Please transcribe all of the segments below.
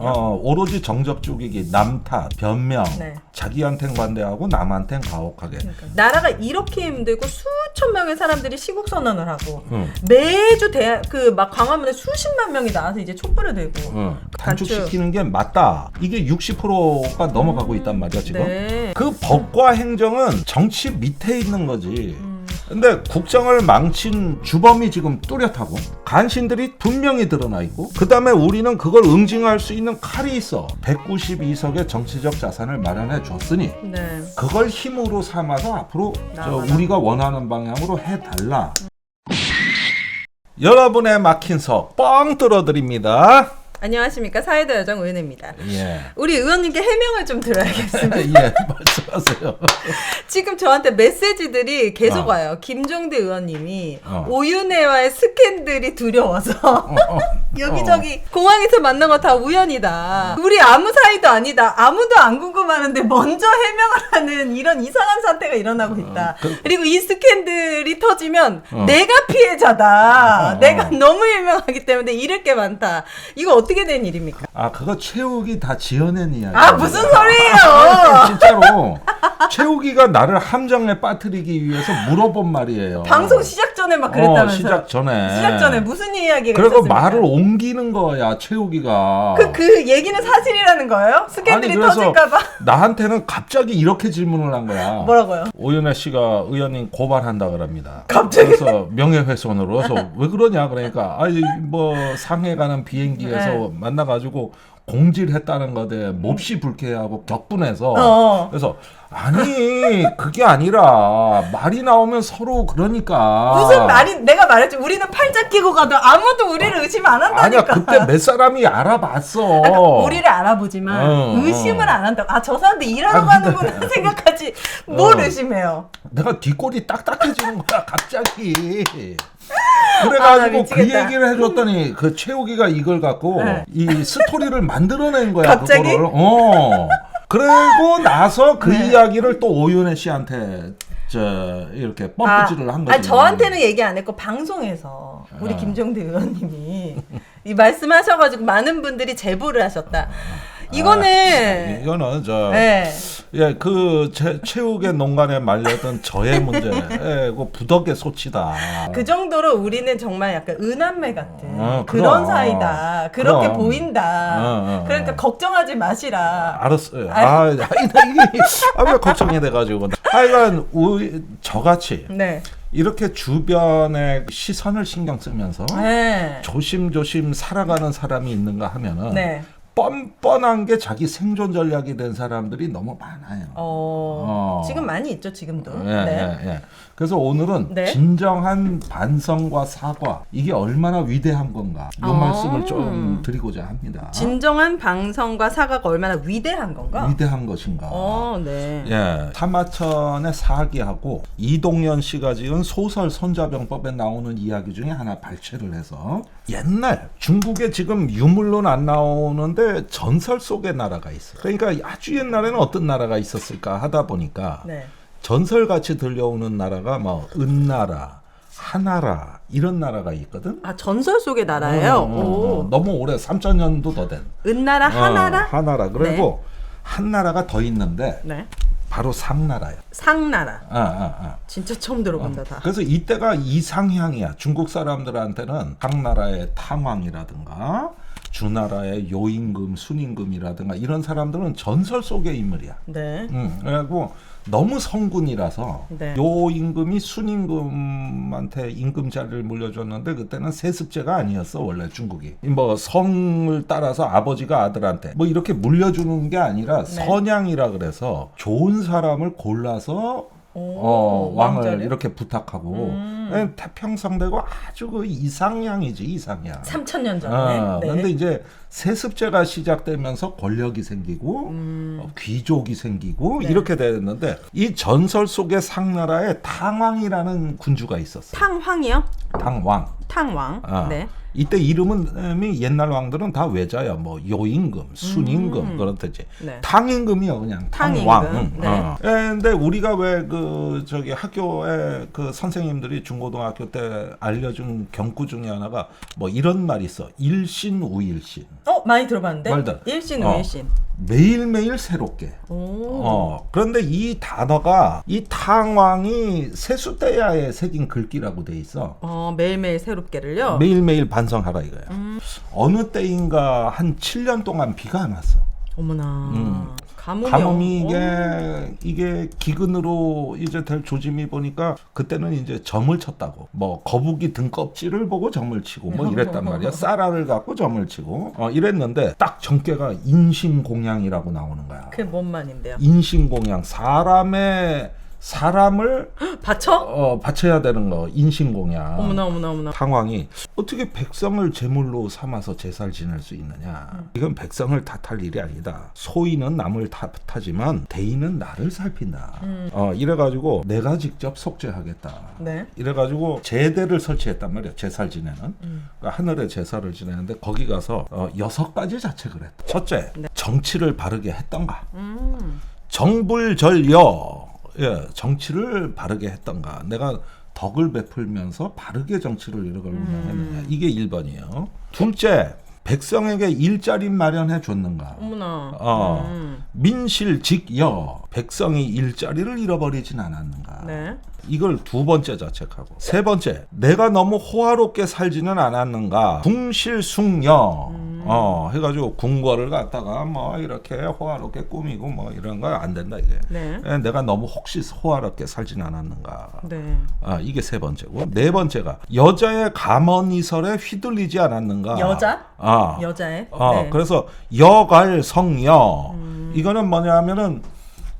어, 오로지 정적 죽이기, 남탓, 변명, 네. 자기한텐 관대하고 남한텐 가혹하게. 그러니까 나라가 이렇게 힘들고 수천 명의 사람들이 시국 선언을 하고 응. 매주 대 그막 광화문에 수십만 명이 나와서 이제 촛불을 들고 응. 단축시키는 게 맞다. 이게 60%가 넘어가고 있단 말이야 지금. 네. 그 법과 행정은 정치 밑에 있는 거지. 음. 근데 국정을 망친 주범이 지금 뚜렷하고 간신들이 분명히 드러나 있고 그 다음에 우리는 그걸 응징할 수 있는 칼이 있어 192석의 정치적 자산을 마련해 줬으니 네. 그걸 힘으로 삼아서 앞으로 저. 우리가 원하는 방향으로 해달라 여러분의 막힌 석 뻥 뚫어드립니다 안녕하십니까 사회도 여정 의원입니다. 예. 우리 의원님께 해명을 좀 드려야겠습니다. 예, 말씀하세요. 지금 저한테 메시지들이 계속 어. 와요. 김종대 의원님이 어. 오윤혜와의 스캔들이 두려워서 어, 어. 여기저기 공항에서 만난 거 다 우연이다. 우리 아무 사이도 아니다. 아무도 안 궁금하는데 먼저 해명을 하는 이런 이상한 사태가 일어나고 있다. 그- 그리고 이 스캔들이 터지면 어. 내가 피해자다. 어, 어. 내가 너무 유명하기 때문에 잃을 게 많다. 이거 어떻게 된 일입니까? 아 그거 최욱이 다 지어낸 이야기. 아 무슨 소리예요? 진짜로 최욱이가 나를 함정에 빠뜨리기 위해서 물어본 말이에요. 방송 시작 전에 막 그랬다면서요? 어, 시작 전에. 시작 전에 무슨 이야기가 그리고 있었습니까? 말을 옮기는 거야 최욱이가. 그, 그 얘기는 사실이라는 거예요? 스캔들이 아니, 그래서 터질까봐? 나한테는 갑자기 이렇게 질문을 한 거야. 뭐라고요? 오연혜 씨가 의원님 고발한다 그럽니다. 갑자기? 그래서 명예훼손으로 그래서 왜 그러냐 그러니까 아니 뭐 상해 가는 비행기에서 네. 만나가지고 공질했다는 것에 몹시 불쾌하고 격분해서 어. 그래서 아니 그게 아니라 말이 나오면 서로 그러니까 무슨 말이 내가 말했지 우리는 팔짱 끼고 가도 아무도 우리를 의심 안 한다니까 아니야 그때 몇 사람이 알아봤어. 그러니까 우리를 알아보지만 어, 의심을 어. 안 한다 고 아 저 사람들 일하러 아, 가는구나 생각하지 뭘 어. 의심해요 내가 뒷골이 딱딱해지는 거야 갑자기. 아, 나 그래가지고 그 미치겠다. 얘기를 해줬더니 그 최욱이가 이걸 갖고 네. 이 스토리를 만들어낸 거야 갑자기? 그거를. 어. 그리고 나서 그 네. 이야기를 또 오윤혜 씨한테 저 이렇게 펌프질을 한 거지. 아 저한테는 얘기 안 했고 방송에서 우리 아. 김종대 의원님이 이 말씀하셔가지고 많은 분들이 제보를 하셨다 이거는 이거는 저 네. 예, 그 제, 최욱의 농간에 말렸던 저의 문제고 부덕의 소치다. 그 정도로 우리는 정말 약간 은한매 같은 어, 그런 그럼. 사이다. 그렇게 그럼. 보인다. 어, 어, 어. 그러니까 걱정하지 마시라. 알았어요. 아, 아니, 나 이게 아, 왜 걱정이 돼가지고. 하여간 우- 저같이 네. 이렇게 주변의 시선을 신경 쓰면서 네. 조심조심 살아가는 사람이 있는가 하면은 네. 뻔뻔한 게 자기 생존 전략이 된 사람들이 너무 많아요. 어, 어. 지금 많이 있죠, 지금도. 예, 네. 예, 예. 그래서 오늘은 네. 진정한 반성과 사과 이게 얼마나 위대한 건가 이 아. 말씀을 좀 드리고자 합니다. 진정한 방송과 사과가 얼마나 위대한 건가? 위대한 것인가. 어, 네. 예, 타마천의 사기하고 이동연 씨가 지은 소설 손자병법에 나오는 이야기 중에 하나 발췌를 해서 옛날 중국에 지금 유물론 안 나오는데 전설 속의 나라가 있어. 그러니까 아주 옛날에는 어떤 나라가 있었을까 하다 보니까 네. 전설 같이 들려오는 나라가 뭐 은나라, 하나라 이런 나라가 있거든. 아, 전설 속의 나라예요. 어, 어, 어. 오. 너무 오래 3천 년도 더 된. 은나라, 하나라? 어, 하나라. 그리고 한 나라가 더 있는데 네. 바로 상나라야. 상나라. 아, 아, 아. 진짜 처음 들어본다, 다. 그래서 이때가 이상향이야. 중국 사람들한테는 상나라의 탕왕이라든가 주나라의 요임금, 순임금이라든가 이런 사람들은 전설 속의 인물이야. 네. 음, 그래갖고 너무 성군이라서 네. 요 임금이 순임금한테 임금자리를 물려줬는데 그때는 세습제가 아니었어 원래 중국이 뭐 성을 따라서 아버지가 아들한테 뭐 이렇게 물려주는 게 아니라 네. 선양이라 그래서 좋은 사람을 골라서 오, 어, 왕을 왕자를? 이렇게 부탁하고 음. 예, 태평성대고 아주 그 이상향이지 이상향. 3천년 전에. 아, 네. 이제 세습제가 시작되면서 권력이 생기고 음. 어, 귀족이 생기고 네. 이렇게 됐는데 이 전설 속의 상나라에 탕왕이라는 군주가 있었어. 탕황이요? 탕왕. 탕왕. 아, 네. 이때 이름은 옛날 왕들은 다 외자야. 뭐 요임금, 순임금 음. 그렇듯이. 네. 탕임금이요, 그냥 탕왕. 응, 네. 어. 예, 근데 우리가 왜 그 저기 학교에 그 선생님들이 중국 중앙고등학교 때 알려준 경구 중에 하나가 뭐 이런 말이 있어. 일신 우일신. 어 많이 들어봤는데. 말도 안- 일신 어. 우일신. 매일매일 새롭게. 오. 어. 그런데 이 단어가 이 탕왕이 세수대야에 새긴 글귀라고 돼 있어. 어 매일매일 새롭게 를요. 매일매일 반성하라 이거야. 음. 어느 때인가 한 7년 동안 비가 안 왔어. 어머나. 음. 가뭄이. 가뭄이 어- 이게 이게 기근으로 이제 될 조짐이 보니까 그때는 이제 점을 쳤다고 뭐 거북이 등껍질을 보고 점을 치고 뭐 이랬단 말이야 쌀알을 갖고 점을 치고 어 이랬는데 딱 정계가 인신공양이라고 나오는 거야 그게 뭔 말인데요? 인신공양 사람의 사람을 받쳐? 어 바쳐야 되는 거 인신공양 어머나 어머나 어머나. 상황이 어떻게 백성을 제물로 삼아서 제사를 지낼 수 있느냐? 이건 백성을 탓할 일이 아니다. 소인은 남을 탓하지만 대인은 나를 살핀다. 어 이래가지고 내가 직접 속죄하겠다. 네. 이래가지고 제대를 설치했단 말이야. 제사를 지내는. 그러니까 하늘에 제사를 지내는데 거기 가서 어, 여섯 가지 자책을 했다. 첫째, 정치를 바르게 했던가. 음. 정불전려 예, 정치를 바르게 했던가. 내가 덕을 베풀면서 바르게 정치를 이루고 운영했느냐 이게 1번이에요. 둘째 백성에게 일자리 마련해 줬는가. 어머나. 어. 음. 민실직여. 백성이 일자리를 잃어버리진 않았는가. 네. 이걸 두 번째 자책하고. 세 번째 내가 너무 호화롭게 살지는 않았는가. 궁실숭여 어 해가지고 궁궐을 갖다가 뭐 이렇게 호화롭게 꾸미고 뭐 이런 거 안 된다 이게 네. 에, 내가 너무 혹시 호화롭게 살진 않았는가 네. 아 이게 세 번째고 네 번째가 여자의 감언이설에 휘둘리지 않았는가 여자? 아 여자애. 어, 네. 음. 그래서 여갈 성여 이거는 뭐냐면은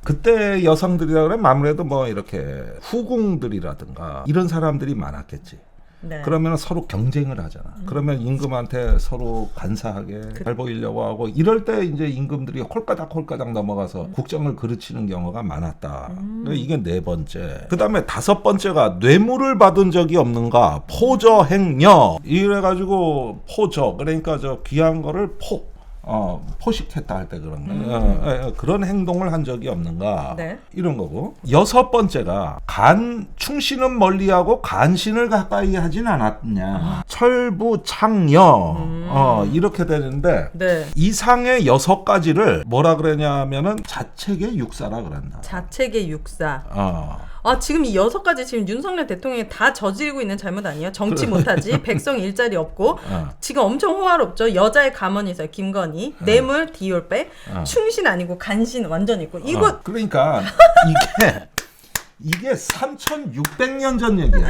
그때 여성들이라 그러면 아무래도 뭐 이렇게 후궁들이라든가 이런 사람들이 많았겠지. 네. 그러면 서로 경쟁을 하잖아. 그러면 임금한테 서로 간사하게 그 잘 보이려고 하고 이럴 때 이제 임금들이 홀까닥 홀까닥 넘어가서 국정을 그르치는 경우가 많았다. 그러니까 이게 네 번째. 그다음에 다섯 번째가 뇌물을 받은 적이 없는가? 포저행녀. 이래가지고 포저 그러니까 저 귀한 거를 포. 어 포식했다 할 때 그런 거 어, 어, 어, 그런 행동을 한 적이 없는가 네. 이런 거고 여섯 번째가 간 충신은 멀리하고 간신을 가까이 하진 않았냐 철부 창녀 어 이렇게 되는데 네. 이상의 여섯 가지를 뭐라 그러냐면은 자책의 육사라 그랬나 자책의 육사. 어 아 지금 이 여섯 가지 지금 윤석열 대통령이 다 저지르고 있는 잘못 아니에요? 정치 못하지, 백성 일자리 없고, 어. 지금 엄청 호화롭죠. 여자의 가만히 있어요. 김건희, 뇌물 디올백, 어. 충신 아니고 간신 완전 있고 이거 어, 그러니까 이게 이게 3,600년 전 얘기야.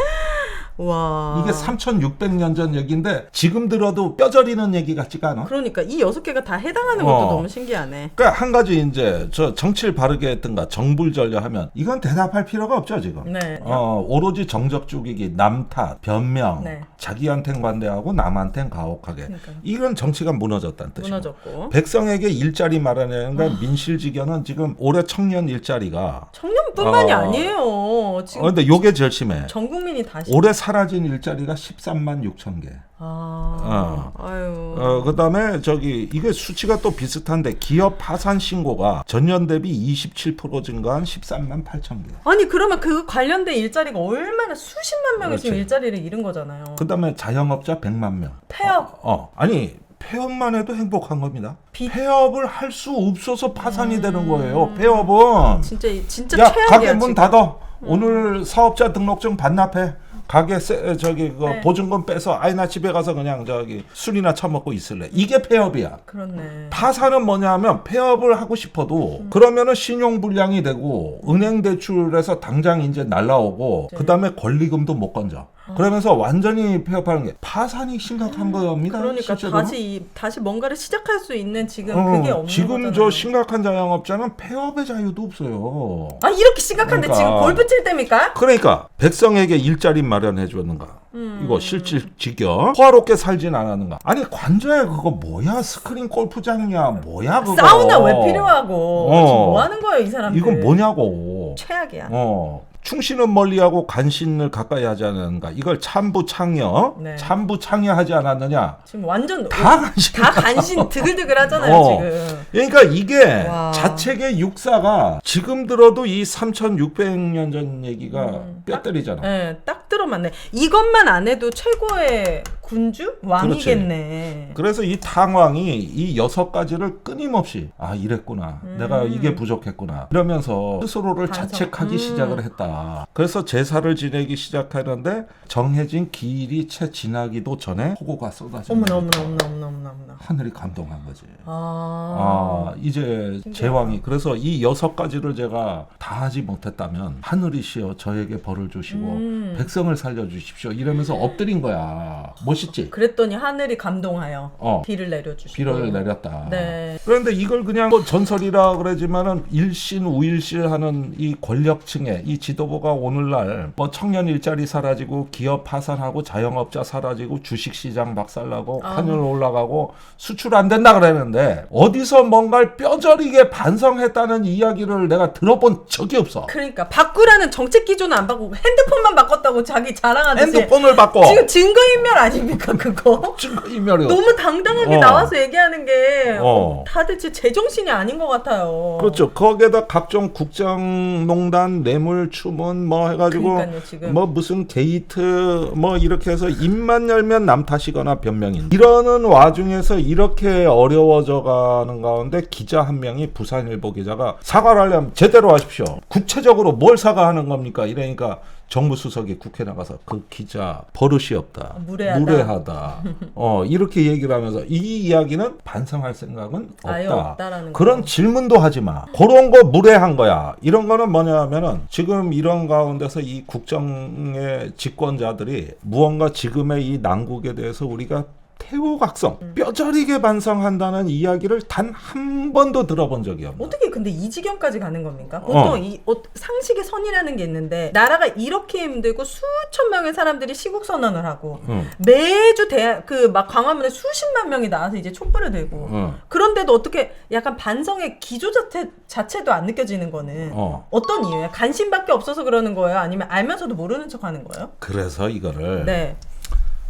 와. 이게 3,600년 전 얘기인데 지금 들어도 뼈저리는 얘기 같지가 않아? 그러니까 이 여섯 개가 다 해당하는 것도 어. 너무 신기하네. 그러니까 한 가지 이제 저 정치를 바르게 했던가 정불전려 하면 이건 대답할 필요가 없죠 지금. 네. 어 오로지 정적 죽이기, 남탓, 변명, 네. 자기한텐 관대하고 남한텐 가혹하게. 그러니까요. 이건 정치가 무너졌다는 뜻이고. 무너졌고. 백성에게 일자리 마련하는 건 민실직여는 지금 올해 청년 일자리가. 청년뿐만이 어. 아니에요. 지금 어, 요게 제일 심해. 전 국민이 다시. 올해 사 라진 일자리가 13만 6천 개. 아. 아유. 어, 그 다음에 저기, 이게 수치가 또 비슷한데, 기업 파산 신고가 전년 대비 27% 증가한 13만 8천 개. 아니 그러면 그 관련된 일자리가 얼마나 수십만 명이 지금 그렇지. 일자리를 잃은 거잖아요. 그 다음에 자영업자 100만 명. 폐업. 어, 아니, 폐업만 해도 행복한 겁니다. 비- 음. 폐업을 할 수 없어서 파산이 되는 거예요. 폐업은. 진짜 진짜 야, 최악이야 가게 문 지금. 음. 닫아. 오늘 사업자 등록증 반납해. 가게 세, 저기 그 네. 보증금 빼서 아이 나 집에 가서 그냥 저기 술이나 처먹고 있을래. 이게 폐업이야. 그렇네. 파산은 뭐냐면 폐업을 하고 싶어도 음. 그러면은 신용 불량이 되고 은행 대출에서 당장 이제 날라오고 네. 그다음에 권리금도 못 건져. 그러면서 완전히 폐업하는 게 파산이 심각한 겁니다. 아. 그러니까 실제로. 다시 이- 다시 뭔가를 시작할 수 있는 지금 어, 그게 없는 지금 거잖아요. 저 심각한 자영업자는 폐업의 자유도 없어요. 아 이렇게 심각한데 그러니까. 지금 골프 칠 때입니까? 그러니까 백성에게 일자리 마련해 줬는가? 음. 이거 실질직여 호화롭게 살진 않았는가? 아니 관저에 그거 뭐야? 스크린 골프장이야? 뭐야 그거? 사우나 왜 필요하고 어. 지금 뭐 하는 거예요 이 사람들? 이건 뭐냐고? 최악이야. 어. 충신은 멀리하고 간신을 가까이 하지 않았는가? 이걸 참부 창여, 네. 참부 창여하지 않았느냐? 지금 완전 다 간신. 다 간신 드글드글 하잖아요 어. 지금. 그러니까 이게 와. 자책의 육사가 지금 들어도 이 3,600년 전 얘기가 음, 뼈 때리잖아. 네, 딱 들어맞네. 이것만 안 해도 최고의 군주 왕이겠네. 그래서 이 탕왕이 이 여섯 가지를 끊임없이 아 이랬구나 내가 이게 부족했구나 이러면서 스스로를 반성. 자책하기 음. 시작을 했다 그래서 제사를 지내기 시작하는데 정해진 기일이 채 지나기도 전에 호고가 쏟아져 어머나 어머나 어머나 어머나 어머나 어머나. 하늘이 감동한 거지 아. 아 이제 신기하다. 제왕이 그래서 이 여섯 가지를 제가 다 하지 못했다면 하늘이시여 저에게 벌을 주시고 음. 백성을 살려주십시오 이러면서 엎드린 거야 멋있지 그랬더니 하늘이 감동하여 어. 비를 내려주시고. 비를 내렸다. 네. 그런데 이걸 그냥 뭐 전설이라 그러지만은 일신 우일실하는 이 권력층의 이 지도부가 오늘날 뭐 청년 일자리 사라지고 기업 파산하고 자영업자 사라지고 주식시장 박살나고 아. 환율 올라가고 수출 안 된다 그랬는데 어디서 뭔가를 뼈저리게 반성했다는 이야기를 내가 들어본 적이 없어. 그러니까 바꾸라는 정책 기조는 안 바꾸고 핸드폰만 바꿨다고 자기 자랑하듯이 핸드폰을 바꿔. 지금 증거인멸 아닙니까 그거? 증거인멸이 너무 당당하게 어. 나와서 얘기하는 게 어. 다들 진짜 제정신이 아닌 것 같아요. 그렇죠. 거기에다 각종 국정농단, 뇌물 추문 뭐 해가지고 그러니까요, 지금. 뭐 무슨 게이트 뭐 이렇게 해서 입만 열면 남 탓이거나 변명인. 이러는 와중에서 이렇게 어려워져 가는 가운데 기자 한 명이 부산일보 기자가 사과를 하려면 제대로 하십시오. 구체적으로 뭘 사과하는 겁니까? 이러니까 정무수석이 국회 나가서 그 기자 버릇이 없다. 무례하다. 무례하다. 어, 이렇게 얘기를 하면서 이 이야기는 반성할 생각은 없다. 그런 거. 질문도 하지 마. 그런 거 무례한 거야. 이런 거는 뭐냐면은 지금 이런 가운데서 이 국정의 집권자들이 무언가 지금의 이 난국에 대해서 우리가 태호각성, 음. 뼈저리게 반성한다는 이야기를 단 한 번도 들어본 적이 없는. 어떻게 근데 이 지경까지 가는 겁니까? 보통 어. 이 어, 상식의 선이라는 게 있는데 나라가 이렇게 힘들고 수천 명의 사람들이 시국 선언을 하고 응. 매주 그 막 광화문에 수십만 명이 나와서 이제 촛불을 들고 응. 그런데도 어떻게 약간 반성의 기조 자체, 자체도 안 느껴지는 거는 어. 어떤 이유예요? 관심밖에 없어서 그러는 거예요? 아니면 알면서도 모르는 척 하는 거예요? 그래서 이거를 네.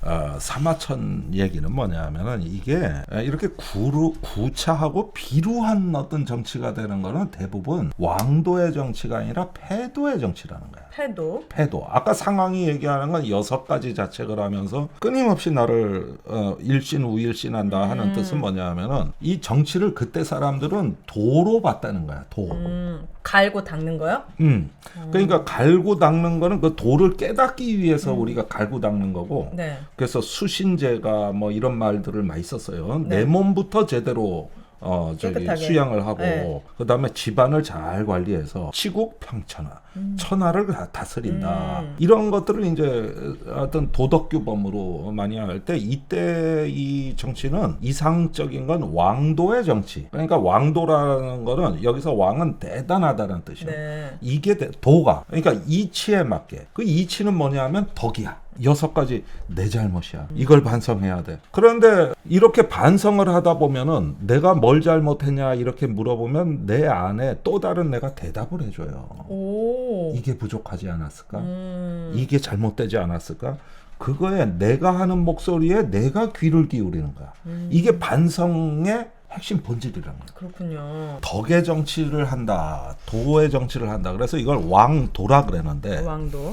어, 사마천 얘기는 뭐냐면은 이게 이렇게 구루, 구차하고 비루한 어떤 정치가 되는 거는 대부분 왕도의 정치가 아니라 패도의 정치라는 거야. 패도. 패도. 아까 상황이 얘기하는 건 여섯 가지 자책을 하면서 끊임없이 나를 어, 일신 우일신한다 하는 음. 뜻은 뭐냐면은 이 정치를 그때 사람들은 도로 봤다는 거야. 도. 음, 갈고 닦는 거요? 음. 그러니까 갈고 닦는 거는 그 도를 깨닫기 위해서 음. 우리가 갈고 닦는 거고 네. 그래서 수신제가 뭐 이런 말들을 많이 썼어요. 네. 내 몸부터 제대로 어 저기 깨끗하게. 수양을 하고 네. 그다음에 집안을 잘 관리해서 치국 평천하 천하를 다 다스린다 음. 이런 것들을 이제 어떤 도덕 규범으로 많이 할 때 이때 이 정치는 이상적인 건 왕도의 정치 그러니까 왕도라는 거는 여기서 왕은 대단하다는 뜻이에요. 네. 이게 돼- 도가 그러니까 이치에 맞게 그 이치는 뭐냐면 덕이야 여섯 가지 내 잘못이야 이걸 반성해야 돼 그런데 이렇게 반성을 하다 보면은 내가 뭘 잘못했냐 이렇게 물어보면 내 안에 또 다른 내가 대답을 해줘요 오. 이게 부족하지 않았을까 음. 이게 잘못되지 않았을까 그거에 내가 하는 목소리에 내가 귀를 기울이는 거야 음. 이게 반성의 핵심 본질이라는 거야 그렇군요. 덕의 정치를 한다, 도의 정치를 한다. 그래서 이걸 왕도라 그랬는데 왕도.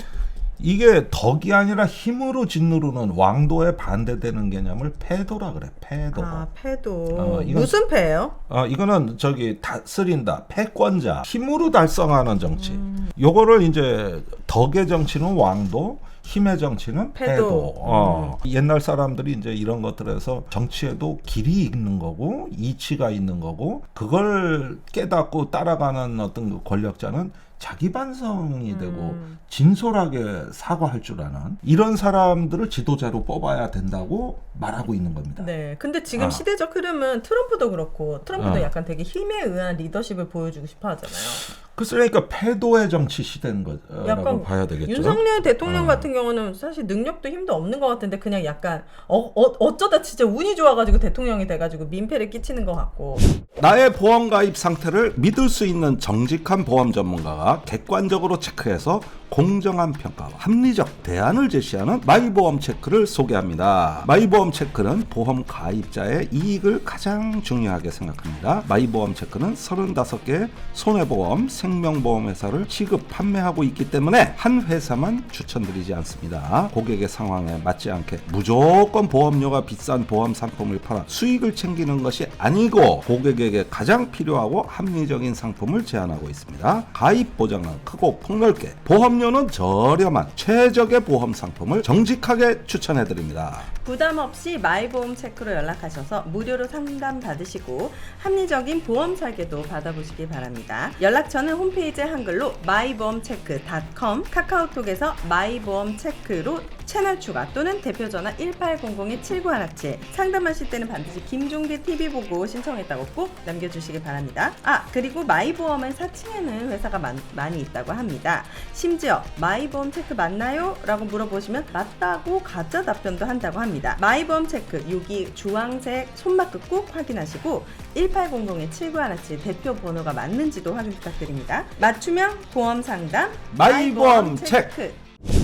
이게 덕이 아니라 힘으로 짓누르는 왕도에 반대되는 개념을 패도라 그래. 패도. 아, 패도. 어, 이건- 무슨 패예요? 어, 이거는 저기 다스린다, 패권자, 힘으로 달성하는 정치. 음. 요거를 이제 덕의 정치는 왕도, 힘의 정치는 패도. 패도. 어. 옛날 사람들이 이제 이런 것들에서 정치에도 길이 있는 거고 이치가 있는 거고 그걸 깨닫고 따라가는 어떤 그 권력자는 자기 반성이 되고 음. 진솔하게 사과할 줄 아는 이런 사람들을 지도자로 뽑아야 된다고 말하고 있는 겁니다. 네. 근데 지금 아. 시대적 흐름은 트럼프도 그렇고 트럼프도 어. 약간 되게 힘에 의한 리더십을 보여주고 싶어 하잖아요. 그래서 그러니까 패도의 정치 시대인 거라고 약간 봐야 되겠죠. 윤석열 대통령 어. 같은 경우는 사실 능력도 힘도 없는 것 같은데 그냥 약간 어, 어, 어 쩌다 진짜 운이 좋아가지고 대통령이 돼가지고 민폐를 끼치는 것 같고 나의 보험 가입 상태를 믿을 수 있는 정직한 보험 전문가가 객관적으로 체크해서 공정한 평가와 합리적 대안을 제시하는 마이보험 체크를 소개합니다. 마이보험 체크는 보험 가입자의 이익을 가장 중요하게 생각합니다. 마이보험 체크는 35개 손해보험, 생 명보험 회사를 취급, 판매하고 있기 때문에 한 회사만 추천드리지 않습니다. 고객의 상황에 맞지 않게 무조건 보험료가 비싼 보험 상품을 팔아 수익을 챙기는 것이 아니고 고객에게 가장 필요하고 합리적인 상품을 제안하고 있습니다. 가입 보장은 크고 폭넓게 보험료는 저렴한 최적의 보험 상품을 정직하게 추천해 드립니다. 부담 없이 마이보험 체크로 연락하셔서 무료로 상담 받으시고 합리적인 보험 설계도 받아보시기 바랍니다. 연락처는 홈페이지 한글로 마이보험체크.com 카카오톡에서 마이보험 체크로 채널 추가 또는 대표 전화 1800-7917 상담하실 때는 반드시 김종대 TV 보고 신청했다고 꼭 남겨주시기 바랍니다. 아 그리고 마이보험은 사칭하는 회사가 많, 많이 있다고 합니다. 심지어 마이보험 체크 맞나요? 라고 물어보시면 맞다고 가짜 답변도 한다고 합니다. 마이보험 체크 여기 주황색 손마크 꼭 확인하시고 1800-7917 대표 번호가 맞는지도 확인 부탁드립니다. 맞춤형 보험 상담 마이보험 체크.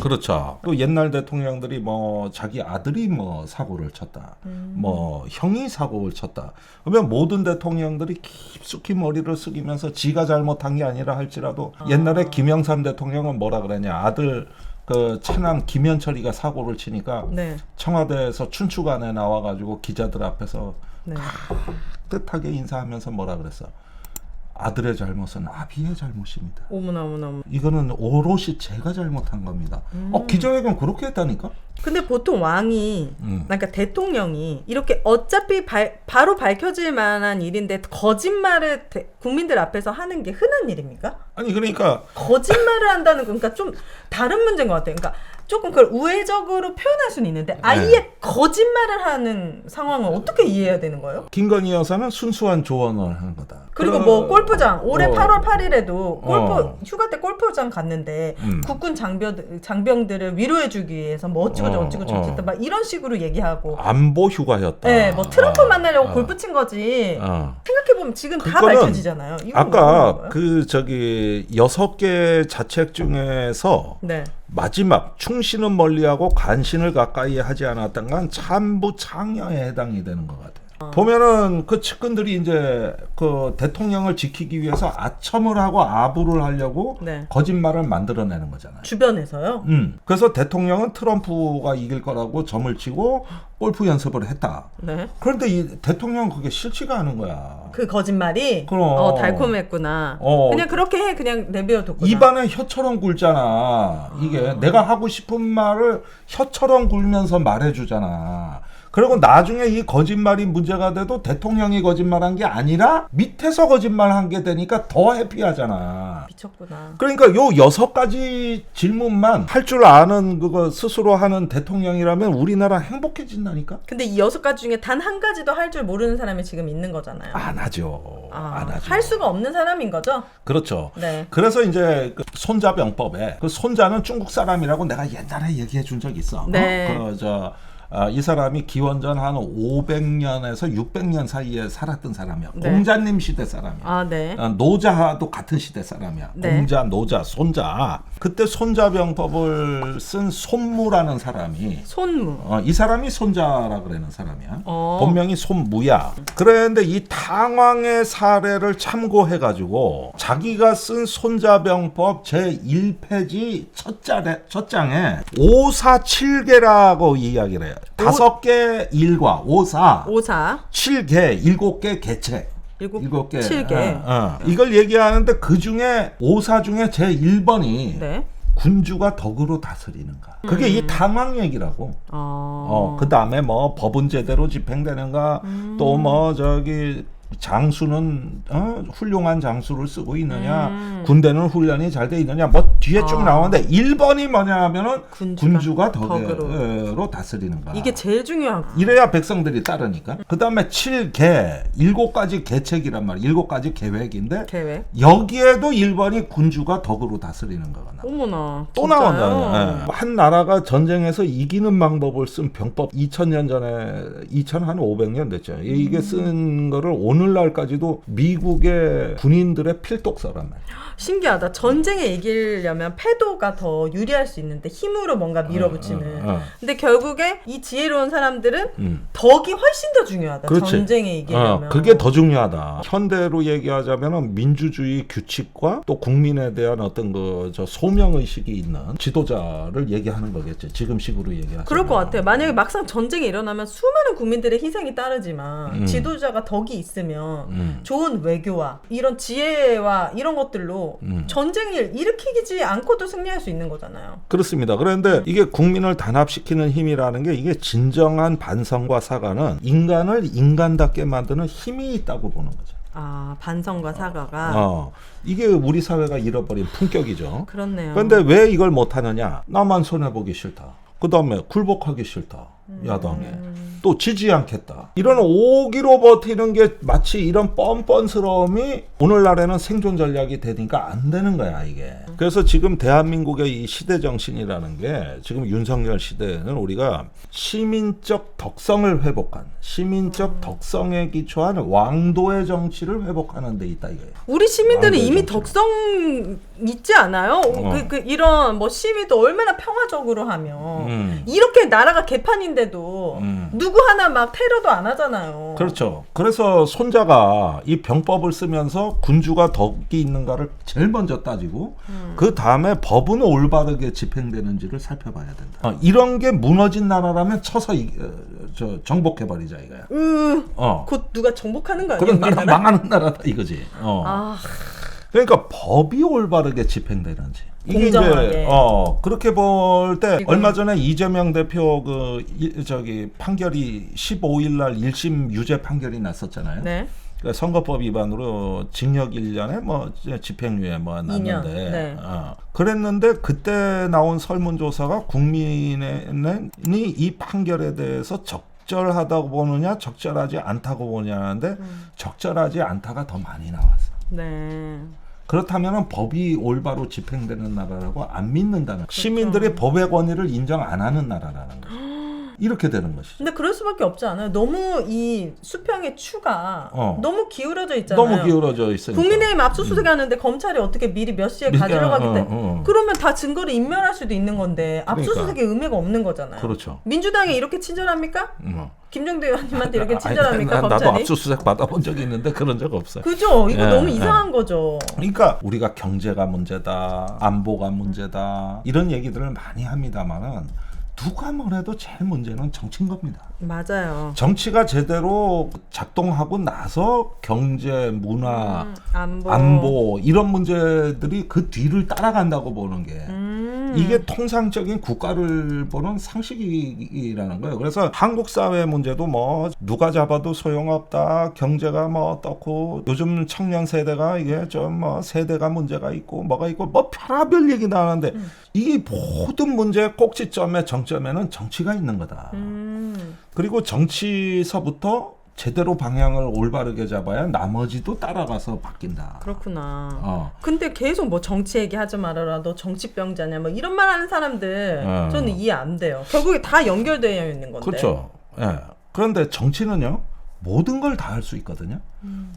그렇죠. 또 옛날 대통령들이 뭐 자기 아들이 뭐 사고를 쳤다. 뭐 형이 사고를 쳤다. 그러면 모든 대통령들이 깊숙이 머리를 숙이면서 지가 잘못한 게 아니라 할지라도 옛날에 김영삼 대통령은 뭐라 그랬냐. 아들 그 차남 김현철이가 사고를 치니까 네. 청와대에서 춘추관에 나와 가지고 기자들 앞에서 네. 뜻하게 인사하면서 뭐라 그랬어. 아들의 잘못은 아비의 잘못입니다. 어머나 어머나 어머나. 이거는 오롯이 제가 잘못한 겁니다. 음. 어 기자회견 그렇게 했다니까? 근데 보통 왕이 음. 그러니까 대통령이 이렇게 어차피 발- 바로 밝혀질 만한 일인데 거짓말을 대- 국민들 앞에서 하는 게 흔한 일입니까? 아니 그러니까 거짓말을 한다는 건 그러니까 좀 다른 문제인 것 같아요. 그러니까 조금 그걸 우회적으로 표현할 수는 있는데 아예 네. 거짓말을 하는 상황을 어떻게 이해해야 되는 거예요? 김건희 여사는 순수한 조언을 하는 거다. 그리고 뭐 골프장 올해 어. 8월 8일에도 골프 어. 휴가 때 골프장 갔는데 음. 국군 장병 장병들을 위로해주기 위해서 뭐 어찌고 어, 저찌고 저찌고 어. 막 이런 식으로 얘기하고 안보 휴가였다. 네, 뭐 트럼프 어. 만나려고 어. 골프 친 거지. 어. 생각해 보면 지금 다 밝혀지잖아요. 뭐 아까 거예요? 그 저기 여섯 개 자책 중에서 네. 마지막 충신은 멀리하고 간신을 가까이 하지 않았던 건 참부 창녀에 해당이 되는 것 같아요. 보면은 그 측근들이 이제 그 대통령을 지키기 위해서 아첨을 하고 아부를 하려고 네. 거짓말을 만들어내는 거잖아요. 주변에서요. 음. 그래서 대통령은 트럼프가 이길 거라고 점을 치고 골프 연습을 했다. 네. 그런데 이 대통령은 그게 싫지가 않은 거야. 그 거짓말이 그럼. 어, 달콤했구나. 어. 그냥 그렇게 해 그냥 내버려 뒀구나. 입안에 혀처럼 굴잖아. 이게 내가 하고 싶은 말을 혀처럼 굴면서 말해주잖아. 그리고 나중에 이 거짓말이 문제가 돼도 대통령이 거짓말한 게 아니라 밑에서 거짓말한 게 되니까 더 해피하잖아. 미쳤구나. 그러니까 요 여섯 가지 질문만 할 줄 아는 그거 스스로 하는 대통령이라면 우리나라 행복해진다니까? 근데 이 여섯 가지 중에 단 한 가지도 할 줄 모르는 사람이 지금 있는 거잖아요. 안 하죠. 아, 안 하죠. 할 수가 없는 사람인 거죠? 그렇죠. 네. 그래서 이제 그 손자병법에 그 손자는 중국 사람이라고 내가 옛날에 얘기해 준 적 있어. 네. 어? 그저 아, 이 사람이 기원전 한 500년에서 600년 사이에 살았던 사람이야. 네. 공자님 시대 사람이야. 아, 네. 어, 노자도 같은 시대 사람이야. 네. 공자, 노자, 손자. 그때 손자병법을 쓴 손무라는 사람이 손무. 어, 이 사람이 손자라 그러는 사람이야. 어. 본명이 손무야. 그런데 이 탕왕의 사례를 참고해 가지고 자기가 쓴 손자병법 제 1페이지 첫 장에 첫 장에 오사칠계라고 이야기를 해요. 다섯 개 일과 오사 오사. 칠계 일곱 개 개책. 일곱, 일곱 개. 칠 개. 어, 어. 이걸 얘기하는데 그 중에 오사 중에 제 1번이 네. 군주가 덕으로 다스리는가. 그게 이 탕왕 얘기라고. 음. 어. 어, 그 다음에 뭐 법은 제대로 집행되는가, 음. 또뭐 저기 장수는 어, 훌륭한 장수를 쓰고 있느냐, 음. 군대는 훈련이 잘 돼 있느냐, 뭐 뒤에 쭉 아. 나오는데 1번이 뭐냐 하면은 군주가 군주가, 덕으로. 덕으로. 다스리는가. 이게 제일 중요한 이래야 백성들이 따르니까. 그 다음에 7개, 일곱 가지 계책이란 말이야. 일곱 가지 계획인데, 계획. 여기에도 1번이 군주가 덕으로 다스리는 거가 나와. 어머나. 또? 나온다. 예. 한 나라가 전쟁에서 이기는 방법을 쓴 병법 2000년 전에 2000한 500년 됐죠. 이게 쓴 거를 오늘 오늘날까지도 미국의 군인들의 필독서란 말이야. 신기하다. 전쟁에 이기려면 패도가 더 유리할 수 있는데 힘으로 뭔가 밀어붙이는. 어, 어, 어. 근데 결국에 이 지혜로운 사람들은 음. 덕이 훨씬 더 중요하다. 그렇지. 전쟁에 이기려면. 어, 그게 더 중요하다. 현대로 얘기하자면 민주주의 규칙과 또 국민에 대한 어떤 그 저 소명 의식이 있는 지도자를 얘기하는 거겠지. 지금식으로 얘기하자면. 그럴 것 같아요. 만약에 막상 전쟁이 일어나면 수많은 국민들의 희생이 따르지만 음. 지도자가 덕이 있으면 음. 좋은 외교와 이런 지혜와 이런 것들로 음. 전쟁을 일으키지 않고도 승리할 수 있는 거잖아요. 그렇습니다. 그런데 이게 국민을 단합시키는 힘이라는 게 이게 진정한 반성과 사과는 인간을 인간답게 만드는 힘이 있다고 보는 거죠. 아 반성과 사과가 어, 이게 우리 사회가 잃어버린 품격이죠. 그렇네요. 그런데 왜 이걸 못하느냐? 나만 손해 보기 싫다. 그 다음에 굴복하기 싫다. 야당에. 또 지지 않겠다. 이런 오기로 버티는 게 마치 이런 뻔뻔스러움이 오늘날에는 생존 전략이 되니까 안 되는 거야, 이게. 그래서 지금 대한민국의 이 시대 정신이라는 게 지금 윤석열 시대에는 우리가 시민적 덕성을 회복한, 시민적 덕성에 기초한 왕도의 정치를 회복하는 데 있다, 이거예요. 우리 시민들은 아, 이미 네, 덕성 있지 않아요? 어. 그, 그 이런 뭐 시위도 얼마나 평화적으로 하면 음. 이렇게 나라가 개판인데 도 음. 누구 하나 막 테러도 안 하잖아요. 그렇죠. 그래서 손자가 이 병법을 쓰면서 군주가 덕이 있는가를 제일 먼저 따지고 그 다음에 법은 올바르게 집행되는지를 살펴봐야 된다. 어, 이런 게 무너진 나라라면 쳐서 이, 어, 저 정복해버리자 이거야. 으, 어. 곧 누가 정복하는 거 아니에요? 그런 나라 우리나라? 망하는 나라다 이거지. 어. 아, 그러니까 법이 올바르게 집행되는지. 이게 공정하게. 이제 어 그렇게 볼때 이건- 얼마 전에 이재명 대표 그 이- 저기 판결이 15일 날 1심 유죄 판결이 났었잖아요. 네. 그러니까 선거법 위반으로 징역 1년에 뭐 이제 집행유예 뭐 이 년, 났는데 네. 어. 그랬는데 그때 나온 설문조사가 국민이 이 판결에 대해서 적절하다고 보느냐 적절하지 않다고 보느냐는데 음. 적절하지 않다가 더 많이 나왔어. 네. 그렇다면 법이 올바로 집행되는 나라라고 안 믿는다는 그렇죠. 시민들의 법의 권위를 인정 안 하는 나라라는 거죠. 이렇게 되는 것이죠. 근데 그럴 수밖에 없지 않아요? 너무 이 수평의 추가 어. 너무 기울어져 있잖아요. 너무 기울어져 있으니까. 국민의힘 압수수색 하는데 검찰이 어떻게 미리 몇 시에 미- 가지러 가기 어, 때문에 어. 그러면 다 증거를 인멸할 수도 있는 건데 압수수색에 의미가 없는 거잖아요. 그렇죠. 민주당이 이렇게 친절합니까? 음. 김정대 의원님한테 이렇게 아니, 친절합니까 나- 나도 검찰이? 압수수색 받아본 적이 있는데 그런 적 없어요. 그죠? 이거 예, 너무 예. 이상한 거죠. 그러니까 우리가 경제가 문제다, 안보가 문제다 이런 얘기들을 많이 합니다만은 누가 뭐래도 제일 문제는 정치인 겁니다. 맞아요. 정치가 제대로 작동하고 나서 경제, 문화, 음, 안보. 안보 이런 문제들이 그 뒤를 따라간다고 보는 게 음. 이게 통상적인 국가를 보는 상식이라는 거예요. 그래서 한국 사회 문제도 뭐 누가 잡아도 소용없다. 경제가 뭐 어떻고 요즘 청년 세대가 이게 좀 뭐 세대가 문제가 있고 뭐가 있고 뭐 별하별 얘기도 하는데 음. 이 모든 문제의 꼭지점에 정점에는 정치가 있는 거다. 음. 그리고 정치서부터 제대로 방향을 올바르게 잡아야 나머지도 따라가서 바뀐다. 그렇구나. 어. 근데 계속 뭐 정치 얘기하지 말아라. 너 정치병자냐. 뭐 이런 말 하는 사람들 어. 저는 이해 안 돼요. 결국에 다 연결되어 있는 건데. 그렇죠. 예. 그런데 정치는요 모든 걸 다 할 수 있거든요.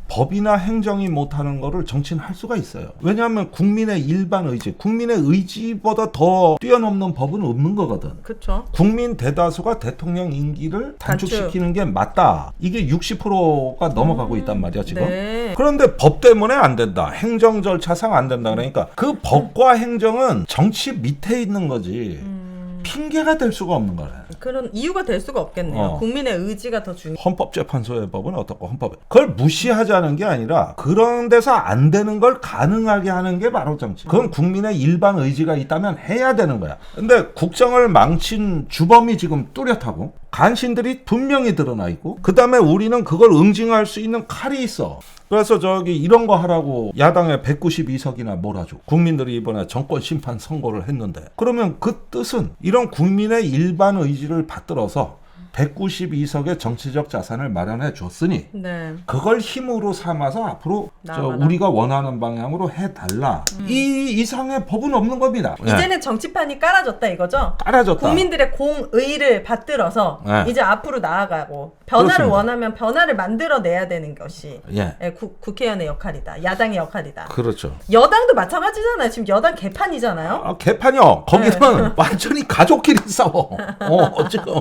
법이나 행정이 못하는 거를 정치는 할 수가 있어요. 왜냐하면 국민의 일반 의지, 국민의 의지보다 더 뛰어넘는 법은 없는 거거든. 그렇죠. 국민 대다수가 대통령 임기를 단축시키는 게 맞다. 이게 60%가 넘어가고 있단 말이야 지금. 네. 그런데 법 때문에 안 된다. 행정 절차상 안 된다. 그러니까 그 법과 행정은 정치 밑에 있는 거지. 음. 핑계가 될 수가 없는 거래. 그런 이유가 될 수가 없겠네요. 어. 국민의 의지가 더 중요. 헌법재판소의 법은 어떻고 헌법에 그걸 무시하자는 게 아니라 그런 데서 안 되는 걸 가능하게 하는 게 바로 정치. 그건 국민의 일반 의지가 있다면 해야 되는 거야. 근데 국정을 망친 주범이 지금 뚜렷하고 간신들이 분명히 드러나 있고 그다음에 우리는 그걸 응징할 수 있는 칼이 있어. 그래서 저기 이런 거 하라고 야당에 192석이나 몰아줘. 국민들이 이번에 정권 심판 선고를 했는데 그러면 그 뜻은 이런 국민의 일반 의지 를 받들어서 192석의 정치적 자산을 마련해 줬으니 네. 그걸 힘으로 삼아서 앞으로 저 나아가라. 우리가 원하는 방향으로 해달라. 이 이상의 법은 없는 겁니다. 예. 이제는 정치판이 깔아졌다 이거죠? 깔아줬다. 국민들의 공의를 받들어서 네. 이제 앞으로 나아가고 변화를 그렇습니다. 원하면 변화를 만들어내야 되는 것이 예. 예, 국, 국회의원의 역할이다. 야당의 역할이다. 그렇죠. 여당도 마찬가지잖아요. 지금 여당 개판이잖아요. 아, 개판이요. 거기는 네. 완전히 가족끼리 싸워. 어, 지금.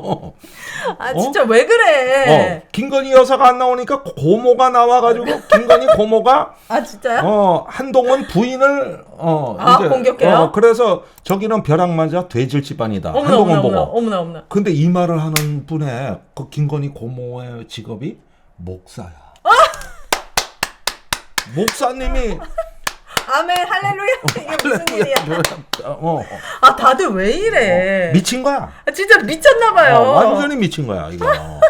아 진짜 왜 그래? 어, 김건희 여사가 안 나오니까 고모가 나와가지고 김건희 고모가 아 진짜요? 어 한동훈 부인을 어 아, 공격해요? 어, 그래서 저기는 벼락 맞아 돼질 집안이다. 어머나 한동훈 어머나 보고. 어머나 어머나 어머나. 근데 이 말을 하는 분의 그 김건희 고모 의 직업이 목사야. 목사님이 아멘 할렐루야 이게 무슨 일이야? 어, 아 다들 왜 이래? 미친 거야. 아, 진짜 미쳤나 봐요. 어, 완전히 미친 거야 이거.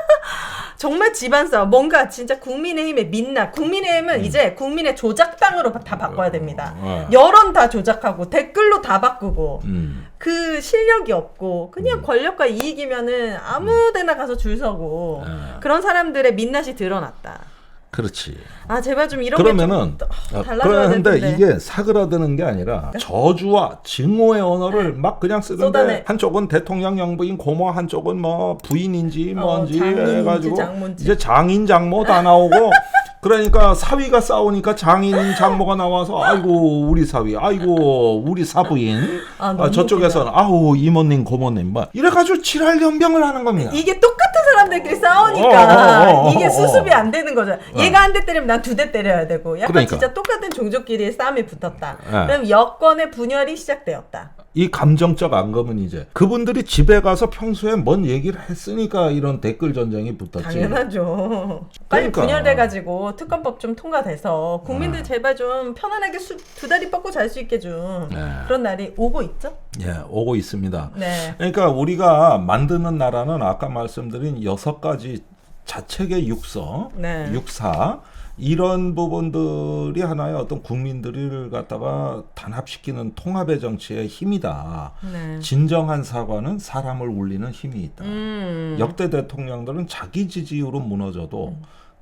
정말 집안 싸움. 뭔가 진짜 국민의힘의 민낯. 국민의힘은 이제 국민의 조작당으로 다 바꿔야 됩니다. 어. 여론 다 조작하고 댓글로 다 바꾸고 음. 그 실력이 없고 그냥 권력과 이익이면은 아무데나 가서 줄 서고 어, 그런 사람들의 민낯이 드러났다. 그렇지. 아 제발 좀 이런 그러면은 어, 달라져야 그런데. 이게 사그라드는 게 아니라 저주와 증오의 언어를 막 그냥 쓰는데 네. 쏟아내. 한쪽은 대통령 양부인 고모 한쪽은 뭐 부인인지 어, 뭔지 장인인지 해가지고 장모인지. 이제 장인 장모 다 나오고 그러니까 사위가 싸우니까 장인 장모가 나와서 아이고 우리 사위 아이고 우리 사부인 아, 너무 저쪽에서는 아우 이모님 고모님 뭐 이래가지고 칠할 연병을 하는 겁니다. 이게 똑같은 사람들끼리 싸우니까 어, 어, 어, 어, 이게 어. 수습이 안 되는 거죠. 얘가 한 대 때리면 난 두 대 때려야 되고 약간 그러니까. 진짜 똑같은 종족끼리의 싸움이 붙었다. 네. 그럼 여권의 분열이 시작되었다. 이 감정적 앙금은 이제 그분들이 집에 가서 평소에 뭔 얘기를 했으니까 이런 댓글 전쟁이 붙었지. 당연하죠. 빨리 그러니까. 분열돼가지고 특검법 좀 통과돼서 국민들 제발 좀 편안하게 수, 두 다리 뻗고 잘 수 있게 좀 네. 그런 날이 오고 있죠. 예, 오고 있습니다. 네. 그러니까 우리가 만드는 나라는 아까 말씀드린 여섯 가지 자책의 육서, 네. 육사 이런 부분들이 하나의 어떤 국민들을 갖다가 단합시키는 통합의 정치의 힘이다. 네. 진정한 사과는 사람을 울리는 힘이 있다. 음. 역대 대통령들은 자기 지지율은 무너져도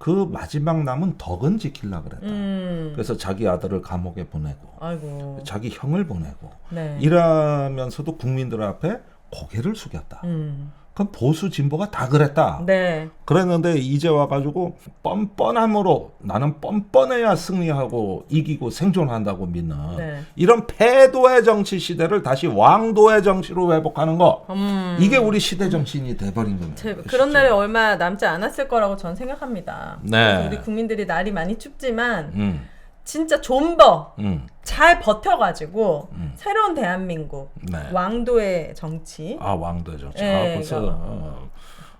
그 마지막 남은 덕은 지킬라 그랬다. 음. 그래서 자기 아들을 감옥에 보내고 아이고. 자기 형을 보내고 네. 이러면서도 국민들 앞에 고개를 숙였다. 음. 그럼 보수 진보가 다 그랬다. 네. 그랬는데 이제 와가지고 뻔뻔함으로 나는 뻔뻔해야 승리하고 이기고 생존한다고 믿는 네. 이런 패도의 정치 시대를 다시 왕도의 정치로 회복하는 거 음. 이게 우리 시대 정신이 돼버린 겁니다. 제, 그런 날이 얼마 남지 않았을 거라고 전 생각합니다. 네. 우리 국민들이 날이 많이 춥지만 음, 진짜 좀더 음, 잘 버텨가지고 음. 새로운 대한민국 네. 왕도의 정치 아 왕도의 정치. 네, 아 벌써. 어.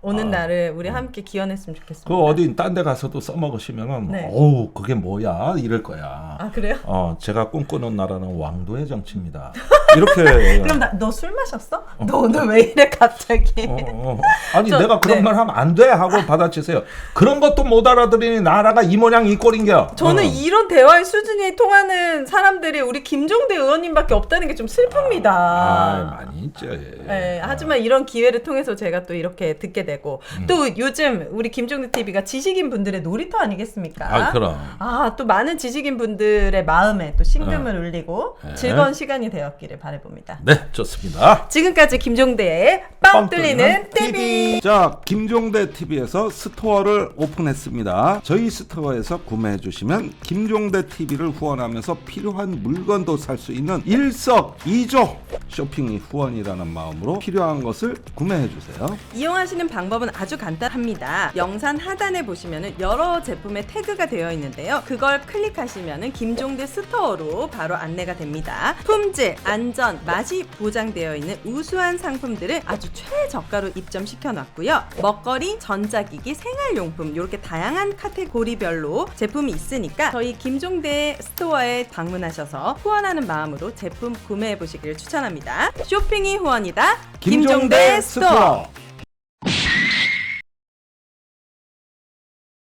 오는 아. 날을 우리 함께 기원했으면 좋겠습니다. 그 어디 딴 데 가서도 써먹으시면은 네. 어우 그게 뭐야 이럴 거야. 아 그래요? 어 제가 꿈꾸는 나라는 왕도의 정치입니다. 이렇게 그럼 너술 마셨어? 너 오늘 왜 이래 갑자기? 어, 어. 아니 저- 내가 그런 네. 말 하면 안 돼 하고 받아치세요. 그런 것도 못 알아들으니 나라가 이 모양 이 꼴인겨. 저는 어. 이런 대화의 수준이 통하는 사람들이 우리 김종대 의원님밖에 없다는 게 좀 슬픕니다. 아, 많이 있죠. 네, 하지만 이런 기회를 통해서 제가 또 이렇게 듣게 되고 음. 또 요즘 우리 김종대 TV가 지식인 분들의 놀이터 아니겠습니까? 아 그럼. 아, 또 많은 지식인 분들의 마음에 또 신금을 울리고 네. 즐거운 시간이 되었기를 바라봅니다. 네 좋습니다. 지금까지 김종대의 뻥 뚫리는 TV. 자, 김종대 TV에서 스토어를 오픈했습니다. 저희 스토어에서 구매해 주시면 김종대 TV를 후원하면서 필요한 물건도 살 수 있는 일석이조 쇼핑이 후원이라는 마음으로 필요한 것을 구매해 주세요. 이용하시는 방법은 아주 간단합니다. 영상 하단에 보시면 여러 제품의 태그가 되어 있는데요. 그걸 클릭하시면 김종대 스토어로 바로 안내가 됩니다. 품질, 안 전, 맛이 보장되어 있는 우수한 상품들을 아주 최저가로 입점시켜 놨고요. 먹거리, 전자기기, 생활용품 이렇게 다양한 카테고리별로 제품이 있으니까 저희 김종대 스토어에 방문하셔서 후원하는 마음으로 제품 구매해 보시기를 추천합니다. 쇼핑이 후원이다. 김종대 스토어.